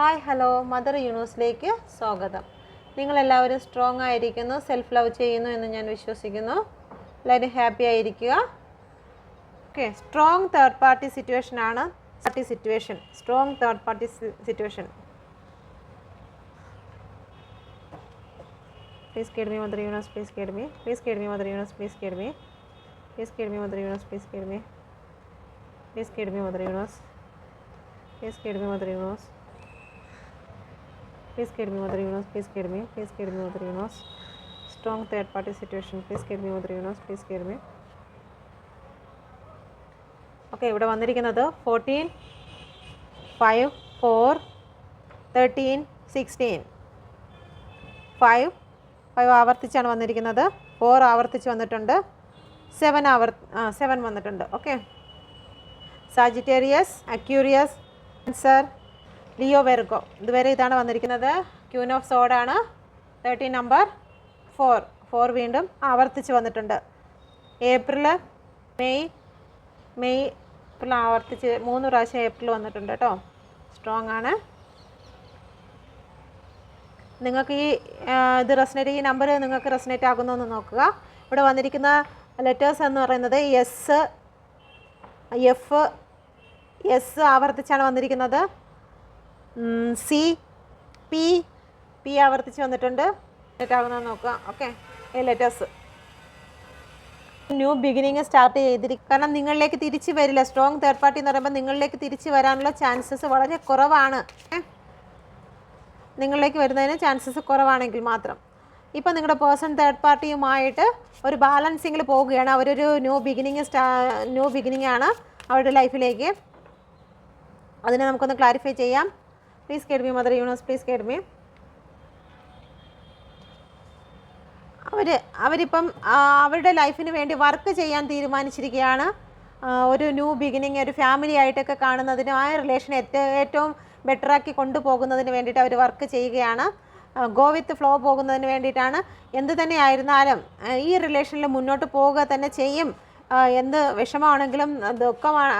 Hi hello. Mother യൂണിവേഴ്സിലേക്ക് സ്വാഗതം. നിങ്ങളെല്ലാവരും strong ആയിരിക്കുന്നു സെൽഫ് ലവ് ചെയ്യുന്നു എന്ന് ഞാൻ വിശ്വസിക്കുന്നു. എല്ലാവരും ഹാപ്പി ആയിരിക്കുക. Okay strong third party situation ആണ്. Party situation strong third party situation please guide me mother universe please guide me please guide me mother universe please guide me please guide me mother universe please guide me please guide me mother universe please guide me mother universe Please get me Mother Universe. Please get me. Please get me Mother Universe. Strong third party situation. Please get me Mother Universe. Please get me. Okay ഇവിടെ വന്നിരിക്കുന്നത് fourteen five four thirteen sixteen five five ആവർത്തിച്ചാണ് വന്നിരിക്കുന്നത് four ആവർത്തിച്ച് വന്നിട്ടുണ്ട് seven ആവർ seven വന്നിട്ടുണ്ട് okay Sagittarius Aquarius Cancer Leo Virgo ഇതുവരെ ഇതാണ് വന്നിരിക്കുന്നത്. ക്യൂൻ ഓഫ് സോഡാണ് തേർട്ടീൻ നമ്പർ ഫോർ ഫോർ വീണ്ടും ആവർത്തിച്ച് വന്നിട്ടുണ്ട്. ഏപ്രിൽ മെയ് മെയ് ഏപ്രിൽ ആവർത്തിച്ച് മൂന്ന് പ്രാവശ്യം ഏപ്രിൽ വന്നിട്ടുണ്ട് കേട്ടോ. സ്ട്രോങ് ആണ്. നിങ്ങൾക്ക് ഈ ഇത് റെസിനേറ്റ് ഈ നമ്പർ നിങ്ങൾക്ക് റെസനേറ്റ് ആകുന്നു എന്ന് നോക്കുക. ഇവിടെ വന്നിരിക്കുന്ന ലെറ്റേഴ്സ് എന്ന് പറയുന്നത് എസ് എഫ് എസ് ആവർത്തിച്ചാണ് വന്നിരിക്കുന്നത്. സി പി പി ആവർത്തിച്ച് വന്നിട്ടുണ്ട്. ലെറ്റ് ആകുന്നത് നോക്കുക ഓക്കെ ഈ ലെറ്റേഴ്സ് ന്യൂ ബിഗിനിങ് സ്റ്റാർട്ട് ചെയ്തിരിക്കും കാരണം നിങ്ങളിലേക്ക് തിരിച്ചു വരില്ല. സ്ട്രോങ് തേർഡ് പാർട്ടി എന്ന് പറയുമ്പോൾ നിങ്ങളിലേക്ക് തിരിച്ചു വരാനുള്ള ചാൻസസ് വളരെ കുറവാണ്. നിങ്ങളിലേക്ക് വരുന്നതിന് ചാൻസസ് കുറവാണെങ്കിൽ മാത്രം. ഇപ്പോൾ നിങ്ങളുടെ പേഴ്സൺ തേർഡ് പാർട്ടിയുമായിട്ട് ഒരു ബാലൻസിങ്ങിൽ പോവുകയാണ്. അവരൊരു ന്യൂ ബിഗിനിങ് സ്റ്റാ ന്യൂ ബിഗിനിങ് ആണ് അവരുടെ ലൈഫിലേക്ക് അതിനെ നമുക്കൊന്ന് ക്ലാരിഫൈ ചെയ്യാം. Please guide me mother universe please guide me അവർ അവരിപ്പം അവരുടെ ലൈഫിന് വേണ്ടി വർക്ക് ചെയ്യാൻ തീരുമാനിച്ചിരിക്കുകയാണ്. ഒരു ന്യൂ ബിഗിനിങ് ഒരു ഫാമിലി ആയിട്ടൊക്കെ കാണുന്നതിന് ആ റിലേഷൻ ഏറ്റവും ബെറ്ററാക്കി കൊണ്ടുപോകുന്നതിന് വേണ്ടിയിട്ട് അവർ വർക്ക് ചെയ്യുകയാണ്. ഗോ വിത്ത് ഫ്ലോ പോകുന്നതിന് വേണ്ടിയിട്ടാണ്. എന്ത് തന്നെ ആയിരുന്നാലും ഈ റിലേഷനിൽ മുന്നോട്ട് പോവുക തന്നെ ചെയ്യും. എന്ത് വിഷമമാണെങ്കിലും ദുഃഖമാണ്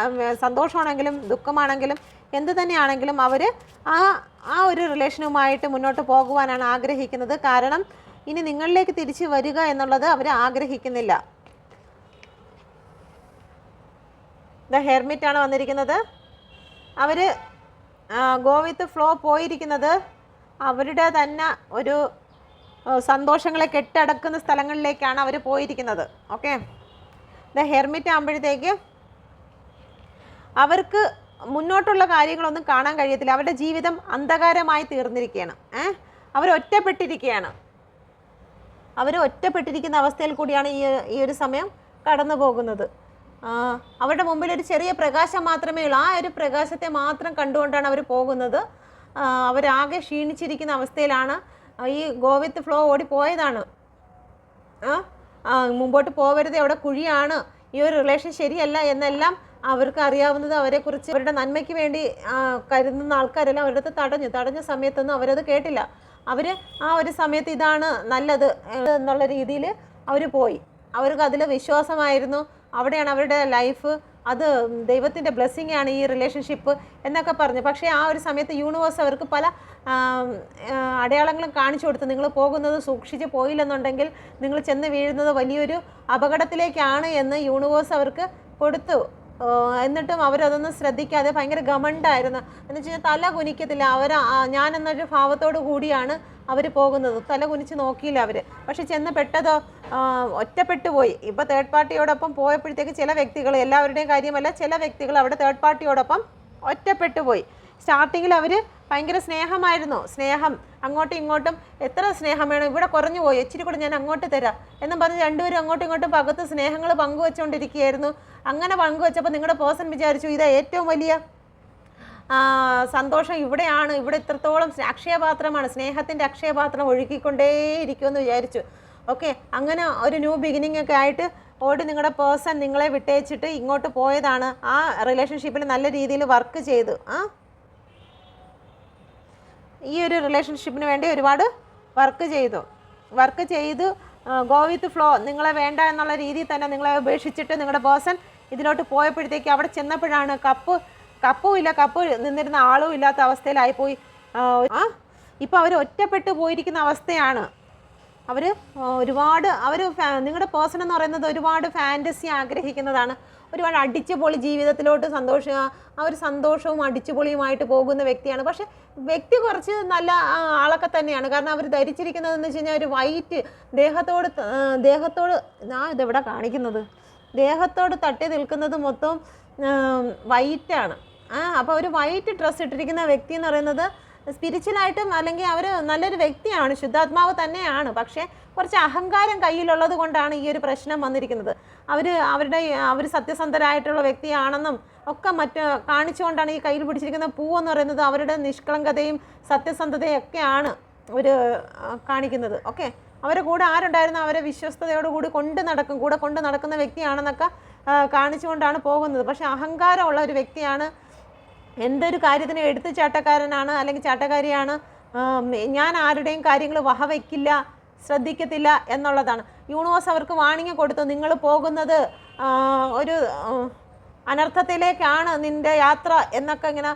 സന്തോഷമാണെങ്കിലും ദുഃഖമാണെങ്കിലും എന്ത് തന്നെയാണെങ്കിലും അവർ ആ ആ ഒരു റിലേഷനുമായിട്ട് മുന്നോട്ട് പോകുവാനാണ് ആഗ്രഹിക്കുന്നത്. കാരണം ഇനി നിങ്ങളിലേക്ക് തിരിച്ചു വരിക എന്നുള്ളത് അവർ ആഗ്രഹിക്കുന്നില്ല. ദ ഹെർമിറ്റ് ആണ് വന്നിരിക്കുന്നത്. അവർ ഗോ വിത്ത് ഫ്ലോ പോയിരിക്കുന്നത് അവരുടെ തന്നെ ഒരു സന്തോഷങ്ങളെ കെട്ടടക്കുന്ന സ്ഥലങ്ങളിലേക്കാണ് അവർ പോയിരിക്കുന്നത്. ഓക്കെ? ദ ഹെർമിറ്റ് ആകുമ്പോഴത്തേക്ക് അവർക്ക് മുന്നോട്ടുള്ള കാര്യങ്ങളൊന്നും കാണാൻ കഴിയത്തില്ല. അവരുടെ ജീവിതം അന്ധകാരമായി തീർന്നിരിക്കുകയാണ്. ഏഹ് അവർ ഒറ്റപ്പെട്ടിരിക്കുകയാണ്. അവർ ഒറ്റപ്പെട്ടിരിക്കുന്ന അവസ്ഥയിൽ കൂടിയാണ് ഈ ഈ ഒരു സമയം കടന്നു പോകുന്നത്. അവരുടെ മുമ്പിൽ ഒരു ചെറിയ പ്രകാശം മാത്രമേ ഉള്ളൂ. ആ ഒരു പ്രകാശത്തെ മാത്രം കണ്ടുകൊണ്ടാണ് അവർ പോകുന്നത്. അവരാകെ ക്ഷീണിച്ചിരിക്കുന്ന അവസ്ഥയിലാണ് ഈ ഗോവിത്ത് ഫ്ലോ ഓടിപ്പോയതാണ്. ആ, മുമ്പോട്ട് പോകരുത് അവിടെ കുഴിയാണ്. ഈ ഒരു റിലേഷൻ ശരിയല്ല എന്നെല്ലാം അവർക്ക് അറിയാവുന്നത് അവരെക്കുറിച്ച് അവരുടെ നന്മയ്ക്ക് വേണ്ടി കരുതുന്ന ആൾക്കാരെല്ലാം അവരുടെ അടുത്ത് തടഞ്ഞു. തടഞ്ഞ സമയത്തൊന്നും അവരത് കേട്ടില്ല. അവർ ആ ഒരു സമയത്ത് ഇതാണ് നല്ലത് എന്നുള്ള രീതിയിൽ അവർ പോയി. അവർക്ക് അതിൽ വിശ്വാസമായിരുന്നു. അവിടെയാണ് അവരുടെ ലൈഫ് അത് ദൈവത്തിന്റെ ബ്ലെസ്സിങ് ആണ് ഈ റിലേഷൻഷിപ്പ് എന്നൊക്കെ പറഞ്ഞു. പക്ഷേ ആ ഒരു സമയത്ത് യൂണിവേഴ്സ് അവർക്ക് പല അടയാളങ്ങളും കാണിച്ചു കൊടുത്തു നിങ്ങൾ പോകുന്നത് സൂക്ഷിച്ച് പോയില്ലെന്നുണ്ടെങ്കിൽ നിങ്ങൾ ചെന്ന് വീഴുന്നത് വലിയൊരു അപകടത്തിലേക്കാണ് എന്ന് യൂണിവേഴ്സ് അവർക്ക് കൊടുത്തു. എന്നിട്ടും അവരതൊന്നും ശ്രദ്ധിക്കാതെ ഭയങ്കര ഗമണ്ടായിരുന്നു എന്ന് വെച്ച് കഴിഞ്ഞാൽ തല കുനിക്കത്തില്ല. അവർ ഞാനെന്നൊരു ഭാവത്തോടു കൂടിയാണ് അവർ പോകുന്നത്. തല കുനിച്ച് നോക്കിയില്ല അവർ പക്ഷെ ചെന്ന് പെട്ടതോ ഒറ്റപ്പെട്ടു പോയി. ഇപ്പോൾ തേർഡ് പാർട്ടിയോടൊപ്പം പോയപ്പോഴത്തേക്ക് ചില വ്യക്തികൾ എല്ലാവരുടെയും കാര്യമല്ല ചില വ്യക്തികൾ അവിടെ തേർഡ് പാർട്ടിയോടൊപ്പം ഒറ്റപ്പെട്ടു പോയി. സ്റ്റാർട്ടിങ്ങിൽ അവർ ഭയങ്കര സ്നേഹമായിരുന്നു. സ്നേഹം അങ്ങോട്ടും ഇങ്ങോട്ടും എത്ര സ്നേഹം വേണം? ഇവിടെ കുറഞ്ഞു പോയി. ഇച്ചിരി കൂടെ ഞാൻ അങ്ങോട്ട് തരാം എന്നും പറഞ്ഞ് രണ്ടുപേരും അങ്ങോട്ടും ഇങ്ങോട്ടും പകത്ത് സ്നേഹങ്ങൾ പങ്കുവെച്ചുകൊണ്ടിരിക്കുകയായിരുന്നു അങ്ങനെ പങ്കുവെച്ചപ്പോൾ നിങ്ങളുടെ പേഴ്സൺ വിചാരിച്ചു ഇതാ ഏറ്റവും വലിയ സന്തോഷം ഇവിടെയാണ്. ഇവിടെ ഇത്രത്തോളം അക്ഷയപാത്രമാണ്. സ്നേഹത്തിന്റെ അക്ഷയപാത്രം ഒഴുകിക്കൊണ്ടേയിരിക്കുമെന്ന് വിചാരിച്ചു. ഓക്കെ അങ്ങനെ ഒരു ന്യൂ ബിഗിനിങ് ഒക്കെ ആയിട്ട് ഓടി നിങ്ങളുടെ പേഴ്സൺ നിങ്ങളെ വിട്ടയച്ചിട്ട് ഇങ്ങോട്ട് പോയതാണ്. ആ റിലേഷൻഷിപ്പിൽ നല്ല രീതിയിൽ വർക്ക് ചെയ്തു. ആ? ഈ ഒരു റിലേഷൻഷിപ്പിന് വേണ്ടി ഒരുപാട് വർക്ക് ചെയ്തു. വർക്ക് ചെയ്ത് ഗോ വിത്ത് ഫ്ലോ നിങ്ങളെ വേണ്ട എന്നുള്ള രീതിയിൽ തന്നെ നിങ്ങളെ ഉപേക്ഷിച്ചിട്ട് നിങ്ങളുടെ പേഴ്സൺ ഇതിലോട്ട് പോയപ്പോഴത്തേക്ക് അവിടെ ചെന്നപ്പോഴാണ് കപ്പ് കപ്പും ഇല്ല കപ്പ് നിന്നിരുന്ന ആളും ഇല്ലാത്ത അവസ്ഥയിലായിപ്പോയി ആ ഇപ്പോൾ അവർ ഒറ്റപ്പെട്ടു പോയിരിക്കുന്ന അവസ്ഥയാണ്. അവർ ഒരുപാട് അവർ നിങ്ങളുടെ പേഴ്സൺ എന്ന് പറയുന്നത് ഒരുപാട് ഫാന്റസി ആഗ്രഹിക്കുന്നതാണ്. ഒരുപാട് അടിച്ചുപൊളി ജീവിതത്തിലോട്ട് സന്തോഷം ആ ഒരു സന്തോഷവും അടിച്ചുപൊളിയുമായിട്ട് പോകുന്ന വ്യക്തിയാണ്. പക്ഷെ വ്യക്തി കുറച്ച് നല്ല ആളൊക്കെ തന്നെയാണ്. കാരണം അവർ ധരിച്ചിരിക്കുന്നതെന്ന് വെച്ച് കഴിഞ്ഞാൽ ഒരു വൈറ്റ് ദേഹത്തോട് ദേഹത്തോട് ഞാൻ ഇതെവിടെ കാണിക്കുന്നത്? ദേഹത്തോട് തട്ടി നിൽക്കുന്നത് മൊത്തം വൈറ്റാണ്. ആ അപ്പോൾ ഒരു വൈറ്റ് ഡ്രസ്സ് ഇട്ടിരിക്കുന്ന വ്യക്തി എന്ന് പറയുന്നത് സ്പിരിച്വലായിട്ടും അല്ലെങ്കിൽ അവർ നല്ലൊരു വ്യക്തിയാണ് ശുദ്ധാത്മാവ് തന്നെയാണ്. പക്ഷേ കുറച്ച് അഹങ്കാരം കയ്യിലുള്ളത് കൊണ്ടാണ് ഈ ഒരു പ്രശ്നം വന്നിരിക്കുന്നത്. അവർ അവരുടെ അവർ സത്യസന്ധരായിട്ടുള്ള വ്യക്തിയാണെന്നും ഒക്കെ മറ്റ് കാണിച്ചുകൊണ്ടാണ് ഈ കയ്യിൽ പിടിച്ചിരിക്കുന്ന പൂവെന്ന് പറയുന്നത് അവരുടെ നിഷ്കളങ്കതയും സത്യസന്ധതയും ഒക്കെയാണ് ഒരു കാണിക്കുന്നത്. ഓക്കെ? അവരെ കൂടെ ആരുണ്ടായിരുന്നു? അവരെ വിശ്വസ്തയോടുകൂടി കൊണ്ട് നടക്കും കൂടെ കൊണ്ട് നടക്കുന്ന വ്യക്തിയാണെന്നൊക്കെ കാണിച്ചുകൊണ്ടാണ് പോകുന്നത്. പക്ഷേ അഹങ്കാരമുള്ള ഒരു വ്യക്തിയാണ് എന്തൊരു കാര്യത്തിന് എടുത്ത് ചാട്ടക്കാരനാണ് അല്ലെങ്കിൽ ചാട്ടക്കാരിയാണ് ഞാൻ ആരുടെയും കാര്യങ്ങൾ വഹവയ്ക്കില്ല ശ്രദ്ധിക്കത്തില്ല എന്നുള്ളതാണ്. യൂണിവേഴ്സ് അവർക്ക് വാണിംഗ് കൊടുത്തു നിങ്ങൾ പോകുന്നത് ഒരു അനർത്ഥത്തിലേക്കാണ് നിന്റെ യാത്ര എന്നൊക്കെ ഇങ്ങനെ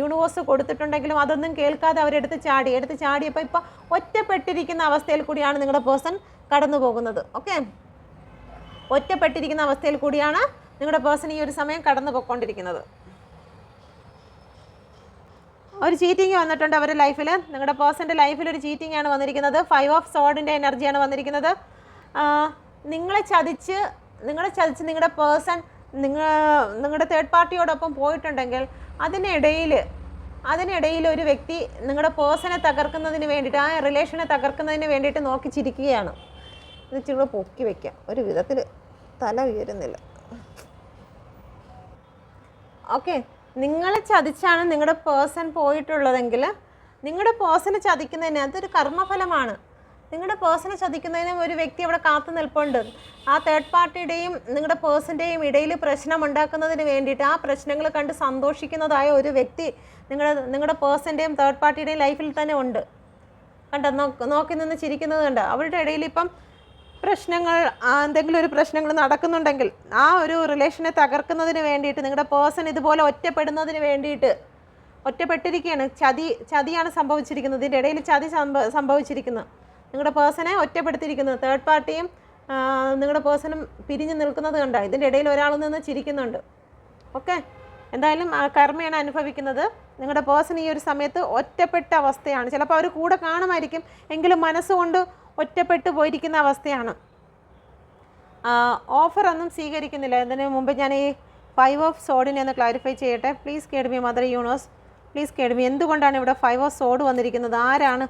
യൂണിവേഴ്സ് കൊടുത്തിട്ടുണ്ടെങ്കിലും അതൊന്നും കേൾക്കാതെ അവരെടുത്ത് ചാടി. എടുത്ത് ചാടിയപ്പോൾ ഇപ്പോൾ ഒറ്റപ്പെട്ടിരിക്കുന്ന അവസ്ഥയിൽ കൂടിയാണ് നിങ്ങളുടെ പേഴ്സൺ കടന്നു പോകുന്നത്. ഓക്കെ? ഒറ്റപ്പെട്ടിരിക്കുന്ന അവസ്ഥയിൽ കൂടിയാണ് നിങ്ങളുടെ പേഴ്സൺ ഈ ഒരു സമയം കടന്നു പോയിക്കൊണ്ടിരിക്കുന്നത്. ഒരു ചീറ്റിംഗ് വന്നിട്ടുണ്ട് അവരുടെ ലൈഫിൽ നിങ്ങളുടെ പേഴ്സന്റെ ലൈഫിൽ ഒരു ചീറ്റിംഗ് ആണ് വന്നിരിക്കുന്നത്. ഫൈവ് ഓഫ് സോഡിന്റെ എനർജിയാണ് വന്നിരിക്കുന്നത്. നിങ്ങളെ ചതിച്ച് നിങ്ങളെ ചതിച്ച് നിങ്ങളുടെ പേഴ്സൺ നിങ്ങൾ നിങ്ങളുടെ തേർഡ് പാർട്ടിയോടൊപ്പം പോയിട്ടുണ്ടെങ്കിൽ അതിനിടയിൽ അതിനിടയിൽ ഒരു വ്യക്തി നിങ്ങളുടെ പേഴ്സണെ തകർക്കുന്നതിന് വേണ്ടിയിട്ട് ആ റിലേഷനെ തകർക്കുന്നതിന് വേണ്ടിയിട്ട് നോക്കി ചിരിക്കുകയാണ്. ഇത് ഇച്ചിരി പൊക്കി വയ്ക്കാം ഒരു വിധത്തിൽ തല ഉയരുന്നില്ല. ഓക്കെ നിങ്ങളെ ചതിച്ചാണ് നിങ്ങളുടെ പേഴ്സൺ പോയിട്ടുള്ളതെങ്കിൽ നിങ്ങളുടെ പേഴ്സണെ ചതിക്കുന്നതിന് അതൊരു കർമ്മഫലമാണ്. നിങ്ങളുടെ പേഴ്സണെ ചതിക്കുന്നതിന് ഒരു വ്യക്തി അവിടെ കാത്തു നിൽപ്പുണ്ട്. ആ തേർഡ് പാർട്ടിയുടെയും നിങ്ങളുടെ പേഴ്സന്റെയും ഇടയിൽ പ്രശ്നം ഉണ്ടാക്കുന്നതിന് വേണ്ടിയിട്ട് ആ പ്രശ്നങ്ങൾ കണ്ട് സന്തോഷിക്കുന്നതായ ഒരു വ്യക്തി നിങ്ങളുടെ നിങ്ങളുടെ പേഴ്സന്റെയും തേർഡ് പാർട്ടിയുടെയും ലൈഫിൽ തന്നെ ഉണ്ട്. കണ്ടോ? നോക്കി നിന്ന് ചിരിക്കുന്നത് കണ്ടോ അവരുടെ ഇടയിൽ ഇപ്പം പ്രശ്നങ്ങൾ എന്തെങ്കിലും ഒരു പ്രശ്നങ്ങൾ നടക്കുന്നുണ്ടെങ്കിൽ ആ ഒരു റിലേഷനെ തകർക്കുന്നതിന് വേണ്ടിയിട്ട് നിങ്ങളുടെ പേഴ്സൺ ഇതുപോലെ ഒറ്റപ്പെടുന്നതിന് വേണ്ടിയിട്ട് ഒറ്റപ്പെട്ടിരിക്കുകയാണ് ചതി ചതിയാണ് സംഭവിച്ചിരിക്കുന്നത്. ഇതിന്റെ ഇടയിൽ ചതി സംഭ സംഭവിച്ചിരിക്കുന്നത് നിങ്ങളുടെ പേഴ്സണെ ഒറ്റപ്പെടുത്തിയിരിക്കുന്നത് തേർഡ് പാർട്ടിയും നിങ്ങളുടെ പേഴ്സണും പിരിഞ്ഞു നിൽക്കുന്നത് കണ്ടോ? ഇതിന്റെ ഇടയിൽ ഒരാൾ നിന്ന് ചിരിക്കുന്നുണ്ട്. ഓക്കെ? എന്തായാലും ആ കർമ്മയാണ് അനുഭവിക്കുന്നത്. നിങ്ങളുടെ പേഴ്സൺ ഈ ഒരു സമയത്ത് ഒറ്റപ്പെട്ട അവസ്ഥയാണ്. ചിലപ്പോൾ അവർ കൂടെ കാണുമായിരിക്കും. എങ്കിലും മനസ്സുകൊണ്ട് ഒറ്റപ്പെട്ടു പോയിരിക്കുന്ന അവസ്ഥയാണ്. ഓഫർ ഒന്നും സ്വീകരിക്കുന്നില്ല. ഇതിന് മുമ്പ് ഞാൻ ഈ ഫൈവ് ഓഫ് സോഡിനെ ഒന്ന് ക്ലാരിഫൈ ചെയ്യട്ടെ. Please guide me mother universe please guide me എന്തുകൊണ്ടാണ് ഇവിടെ ഫൈവ് ഓഫ് സോഡ് വന്നിരിക്കുന്നത്? ആരാണ്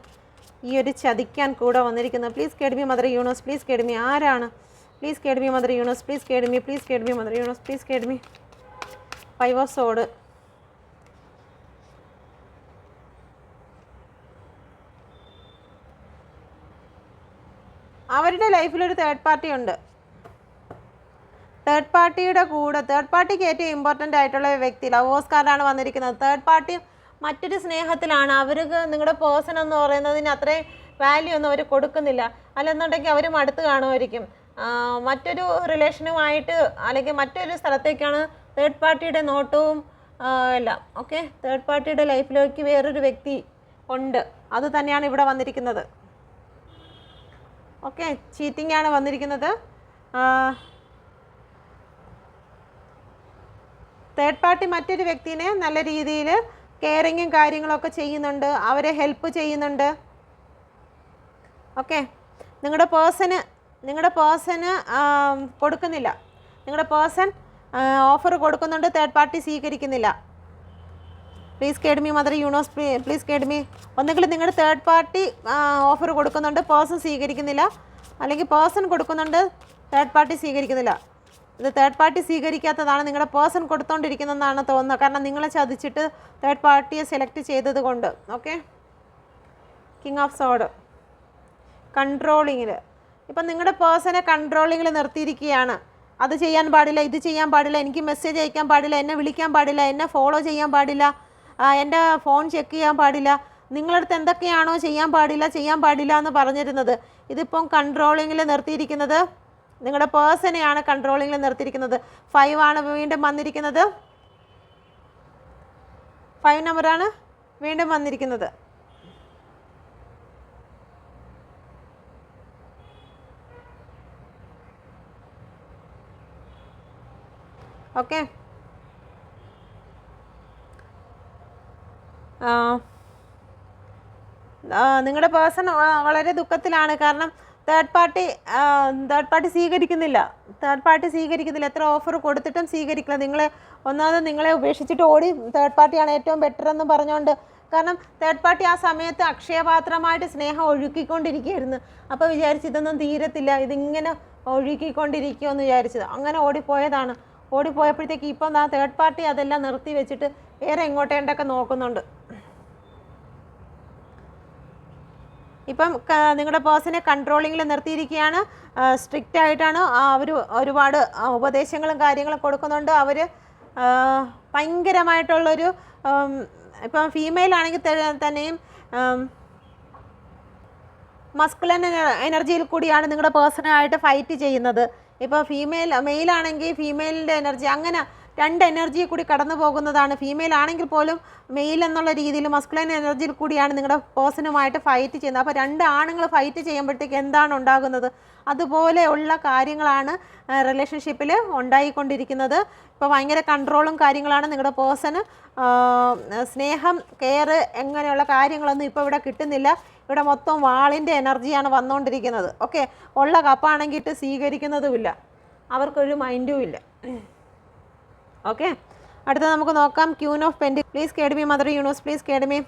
ഈ ഒരു ചതിക്കാൻ കൂടെ വന്നിരിക്കുന്നത്? Please guide me mother universe please guide me ആരാണ്? Please guide me mother universe please guide me please guide me mother universe please guide me five of sword. അവരുടെ ലൈഫിൽ ഒരു തേർഡ് പാർട്ടി ഉണ്ട്. തേർഡ് പാർട്ടിയുടെ കൂടെ തേർഡ് പാർട്ടിക്ക് ഏറ്റവും important ആയിട്ടുള്ള വ്യക്തി ലവേഴ്സ് കാർഡാണ് വന്നിരിക്കുന്നത്. തേർഡ് പാർട്ടി മറ്റൊരു സ്നേഹത്തിലാണ്. അവർക്ക് നിങ്ങളുടെ പേഴ്സൺ എന്ന് പറയുന്നതിന് അത്രയും വാല്യൂ ഒന്നും അവർ കൊടുക്കുന്നില്ല. അല്ലെന്നുണ്ടെങ്കിൽ അവരും അടുത്ത് കാണുമായിരിക്കും. മറ്റൊരു റിലേഷനുമായിട്ട് അല്ലെങ്കിൽ മറ്റൊരു സ്ഥലത്തേക്കാണ് തേർഡ് പാർട്ടിയുടെ നോട്ടവും എല്ലാം. ഓക്കെ തേർഡ് പാർട്ടിയുടെ ലൈഫിലേക്ക് വേറൊരു വ്യക്തി ഉണ്ട്. അത് തന്നെയാണ് ഇവിടെ വന്നിരിക്കുന്നത്. ഓക്കെ ആണ് വന്നിരിക്കുന്നത്. തേർഡ് പാർട്ടി മറ്റൊരു വ്യക്തിനെ നല്ല രീതിയിൽ കെയറിങ്ങും കാര്യങ്ങളൊക്കെ ചെയ്യുന്നുണ്ട്. അവരെ ഹെൽപ്പ് ചെയ്യുന്നുണ്ട്. ഓക്കെ നിങ്ങളുടെ പേഴ്സന് നിങ്ങളുടെ പേഴ്സന് കൊടുക്കുന്നില്ല. നിങ്ങളുടെ പേഴ്സൺ ഓഫർ കൊടുക്കുന്നുണ്ട് തേർഡ് പാർട്ടി സ്വീകരിക്കുന്നില്ല. Please guide me mother universe please guide me ഒന്നുകിൽ നിങ്ങളുടെ തേർഡ് പാർട്ടി ഓഫർ കൊടുക്കുന്നുണ്ട് പേഴ്സൺ സ്വീകരിക്കുന്നില്ല. അല്ലെങ്കിൽ പേഴ്സൺ കൊടുക്കുന്നുണ്ട് തേർഡ് പാർട്ടി സ്വീകരിക്കുന്നില്ല. ഇത് തേർഡ് പാർട്ടി സ്വീകരിക്കാത്തതാണ് നിങ്ങളുടെ പേഴ്സൺ കൊടുത്തോണ്ടിരിക്കുന്നതെന്നാണ് തോന്നുന്നത്. കാരണം നിങ്ങളെ ചതിച്ചിട്ട് തേർഡ് പാർട്ടിയെ സെലക്ട് ചെയ്തത് കൊണ്ട്. ഓക്കെ കിങ് ഓഫ് സോഡ് കൺട്രോളിങ്ങിൽ ഇപ്പം നിങ്ങളുടെ പേഴ്സണെ കൺട്രോളിങ്ങിൽ നിർത്തിയിരിക്കുകയാണ്. അത് ചെയ്യാൻ പാടില്ല ഇത് ചെയ്യാൻ പാടില്ല എനിക്ക് മെസ്സേജ് അയക്കാൻ പാടില്ല എന്നെ വിളിക്കാൻ പാടില്ല എന്നെ ഫോളോ ചെയ്യാൻ പാടില്ല. എന്റെ ഫോൺ ചെക്ക് ചെയ്യാൻ പാടില്ല. നിങ്ങളടുത്ത് എന്തൊക്കെയാണോ ചെയ്യാൻ പാടില്ല ചെയ്യാൻ പാടില്ല എന്ന് പറഞ്ഞിരുന്നത്. ഇതിപ്പം കൺട്രോളിങ്ങിൽ നിർത്തിയിരിക്കുന്നത്? നിങ്ങളുടെ പേഴ്സണെയാണ് കൺട്രോളിങ്ങിൽ നിർത്തിയിരിക്കുന്നത്. ഫൈവ് ആണ് വീണ്ടും വന്നിരിക്കുന്നത്. ഫൈവ് നമ്പറാണ് വീണ്ടും വന്നിരിക്കുന്നത്. ഓക്കെ. നിങ്ങളുടെ പേഴ്സൺ വളരെ ദുഃഖത്തിലാണ്. കാരണം തേർഡ് പാർട്ടി തേർഡ് പാർട്ടി സ്വീകരിക്കുന്നില്ല. തേർഡ് പാർട്ടി സ്വീകരിക്കുന്നില്ല. എത്ര ഓഫർ കൊടുത്തിട്ടും സ്വീകരിക്കില്ല. നിങ്ങൾ ഒന്നാമത് നിങ്ങളെ ഉപേക്ഷിച്ചിട്ട് ഓടി തേർഡ് പാർട്ടിയാണ് ഏറ്റവും ബെറ്റർ എന്ന് പറഞ്ഞുകൊണ്ട് കാരണം തേർഡ് പാർട്ടി ആ സമയത്ത് അക്ഷയപാത്രമായിട്ട് സ്നേഹം ഒഴുക്കിക്കൊണ്ടിരിക്കുകയായിരുന്നു. അപ്പോൾ വിചാരിച്ചു ഇതൊന്നും തീരത്തില്ല. ഇതിങ്ങനെ ഒഴുക്കിക്കൊണ്ടിരിക്കുമെന്ന് വിചാരിച്ചത്. അങ്ങനെ ഓടിപ്പോയതാണ്. ഓടിപ്പോയപ്പോഴത്തേക്ക് ഇപ്പം ആ തേർഡ് പാർട്ടി അതെല്ലാം നിർത്തി വെച്ചിട്ട് വേറെ എങ്ങോട്ടേണ്ടൊക്കെ നോക്കുന്നുണ്ട്. ഇപ്പം നിങ്ങളുടെ പേഴ്സണെ കൺട്രോളിങ്ങിൽ നിർത്തിയിരിക്കുകയാണ്. സ്ട്രിക്റ്റ് ആയിട്ടാണ് അവർ ഒരുപാട് ഉപദേശങ്ങളും കാര്യങ്ങളും കൊടുക്കുന്നുണ്ട്. അവർ ഭയങ്കരമായിട്ടുള്ളൊരു ഇപ്പം ഫീമെയിൽ ആണെങ്കിൽ തന്നെയും മസ്കുലൻ എനർജിയിൽ കൂടിയാണ് നിങ്ങളുടെ പേഴ്സണായിട്ട് ഫൈറ്റ് ചെയ്യുന്നത്. ഇപ്പോൾ ഫീമെയിൽ മെയിൽ ആണെങ്കിൽ ഫീമെയിലിന്റെ എനർജി അങ്ങനെ രണ്ട് എനർജി കൂടി കടന്നു പോകുന്നതാണ്. ഫീമെയിൽ ആണെങ്കിൽ പോലും മെയിൽ എന്നുള്ള രീതിയിൽ മസ്കുലൻ എനർജിയിൽ കൂടിയാണ് നിങ്ങളുടെ പേഴ്സണുമായിട്ട് ഫൈറ്റ് ചെയ്യുന്നത്. അപ്പോൾ രണ്ട് ആണുങ്ങൾ ഫൈറ്റ് ചെയ്യുമ്പോഴത്തേക്ക് എന്താണ് ഉണ്ടാകുന്നത്? അതുപോലെയുള്ള കാര്യങ്ങളാണ് റിലേഷൻഷിപ്പിൽ ഉണ്ടായിക്കൊണ്ടിരിക്കുന്നത്. ഇപ്പോൾ ഭയങ്കര കൺട്രോളും കാര്യങ്ങളാണ് നിങ്ങളുടെ പേഴ്സണ് സ്നേഹം കെയർ എങ്ങനെയുള്ള കാര്യങ്ങളൊന്നും ഇപ്പോൾ ഇവിടെ കിട്ടുന്നില്ല. ഇവിടെ മൊത്തം വാളിന്റെ എനർജിയാണ് വന്നുകൊണ്ടിരിക്കുന്നത് ഓക്കെ ഉള്ള കപ്പാണെങ്കിൽ സ്വീകരിക്കുന്നതുമില്ല. അവർക്കൊരു മൈൻഡും ഇല്ല. ഓക്കെ അടുത്ത നമുക്ക് നോക്കാം. Queen of പെൻഡി please guide me mother universe please guide me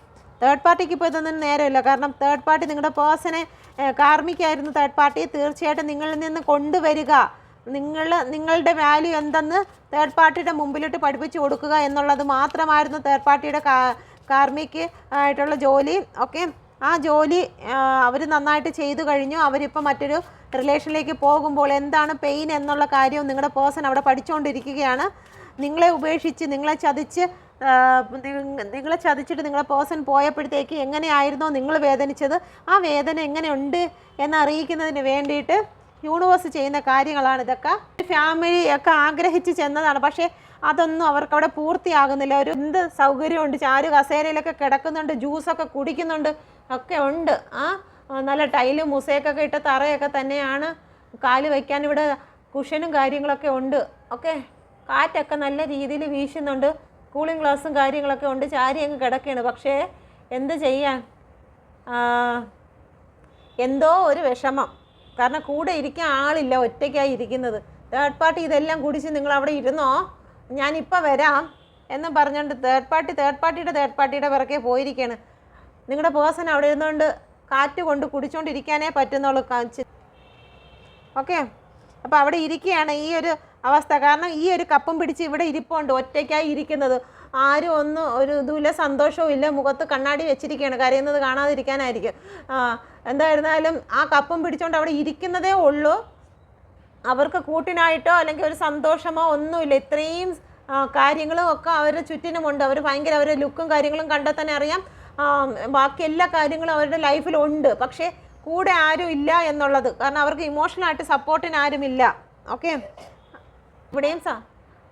third പാർട്ടിക്ക് ഇപ്പോൾ ഇതൊന്നും നേരമില്ല. കാരണം തേർഡ് പാർട്ടി നിങ്ങളുടെ പേഴ്സണെ കാർമിക്കായിരുന്നു തേർഡ് പാർട്ടി തീർച്ചയായിട്ടും നിങ്ങളിൽ നിന്ന് കൊണ്ടുവരിക. നിങ്ങൾ നിങ്ങളുടെ വാല്യൂ എന്തെന്ന് തേർഡ് പാർട്ടിയുടെ മുമ്പിലിട്ട് പഠിപ്പിച്ചു കൊടുക്കുക എന്നുള്ളത് മാത്രമായിരുന്നു തേർഡ് പാർട്ടിയുടെ കാർമിക്ക് ആയിട്ടുള്ള ജോലി. ഓക്കെ ആ ജോലി അവർ നന്നായിട്ട് ചെയ്തു കഴിഞ്ഞു. അവരിപ്പോൾ മറ്റൊരു റിലേഷനിലേക്ക് പോകുമ്പോൾ എന്താണ് പെയിൻ എന്നുള്ള കാര്യവും നിങ്ങളുടെ പേഴ്സൺ അവിടെ പഠിച്ചുകൊണ്ടിരിക്കുകയാണ്. നിങ്ങളെ ഉപേക്ഷിച്ച് നിങ്ങളെ ചതിച്ച് നിങ്ങളെ ചതിച്ചിട്ട് നിങ്ങളെ പേഴ്സൺ പോയപ്പോഴത്തേക്ക് എങ്ങനെയായിരുന്നോ നിങ്ങൾ വേദനിച്ചത്? ആ വേദന എങ്ങനെയുണ്ട് എന്നറിയിക്കുന്നതിന് വേണ്ടിയിട്ട് യൂണിവേഴ്സ് ചെയ്യുന്ന കാര്യങ്ങളാണ് ഇതൊക്കെ. ഫാമിലി ഒക്കെ ആഗ്രഹിച്ച് ചെന്നതാണ്. പക്ഷേ അതൊന്നും അവർക്ക് അവിടെ പൂർത്തിയാകുന്നില്ല. ഒരു എന്ത് സൗകര്യമുണ്ട്? ചാരു കസേരയിലൊക്കെ കിടക്കുന്നുണ്ട് ജ്യൂസൊക്കെ കുടിക്കുന്നുണ്ട് ഒക്കെ ഉണ്ട്. ആ, നല്ല ടൈലും മുസയൊക്കെ ഇട്ട തറയൊക്കെ തന്നെയാണ് കാൽ വയ്ക്കാൻ ഇവിടെ കുഷനും കാര്യങ്ങളൊക്കെ ഉണ്ട്. ഓക്കെ കാറ്റൊക്കെ നല്ല രീതിയിൽ വീശുന്നുണ്ട്. കൂളിംഗ് ഗ്ലാസും കാര്യങ്ങളൊക്കെ ഉണ്ട്. ചാരി അങ്ങ് കിടക്കുകയാണ്. പക്ഷേ എന്ത് ചെയ്യാൻ? എന്തോ ഒരു വിഷമം. കാരണം കൂടെ ഇരിക്കാൻ ആളില്ല ഒറ്റയ്ക്കായി ഇരിക്കുന്നത്. തേർഡ് പാർട്ടി ഇതെല്ലാം കുടിച്ച് നിങ്ങൾ അവിടെ ഇരുന്നോ? ഞാനിപ്പോൾ വരാം എന്നും പറഞ്ഞുകൊണ്ട് തേർഡ് പാർട്ടി തേർഡ് പാർട്ടിയുടെ തേർഡ് പാർട്ടിയുടെ പിറകെ പോയിരിക്കുകയാണ്. നിങ്ങളുടെ പേഴ്സൺ അവിടെ ഇരുന്നുകൊണ്ട് കാറ്റ് കൊണ്ട് കുടിച്ചുകൊണ്ടിരിക്കാനേ പറ്റുന്നുള്ളൂ ഓക്കെ അപ്പോൾ അവിടെ ഇരിക്കുകയാണ് ഈ ഒരു അവസ്ഥ. കാരണം ഈ ഒരു കപ്പും പിടിച്ച് ഇവിടെ ഇരിപ്പുണ്ട് ഒറ്റയ്ക്കായി ഇരിക്കുന്നത്. ആരും ഒന്നും ഒരു ഇതുമില്ല സന്തോഷവും ഇല്ല. മുഖത്ത് കണ്ണാടി വെച്ചിരിക്കുകയാണ് കരയുന്നത് കാണാതിരിക്കാനായിരിക്കും. എന്തായിരുന്നാലും ആ കപ്പും പിടിച്ചുകൊണ്ട് അവിടെ ഇരിക്കുന്നതേ ഉള്ളൂ. അവർക്ക് കൂട്ടിനായിട്ടോ അല്ലെങ്കിൽ ഒരു സന്തോഷമോ ഒന്നുമില്ല. ഇത്രയും കാര്യങ്ങളും ഒക്കെ അവരുടെ ചുറ്റിനുമുണ്ട്. അവർ ഭയങ്കര അവരുടെ ലുക്കും കാര്യങ്ങളും കണ്ടാൽ തന്നെ അറിയാം. ബാക്കി എല്ലാ കാര്യങ്ങളും അവരുടെ ലൈഫിലുണ്ട്. പക്ഷേ കൂടെ ആരും ഇല്ല എന്നുള്ളത്. കാരണം അവർക്ക് ഇമോഷണലായിട്ട് സപ്പോർട്ടിന് ആരുമില്ല ഓക്കെ ഇവിടെയും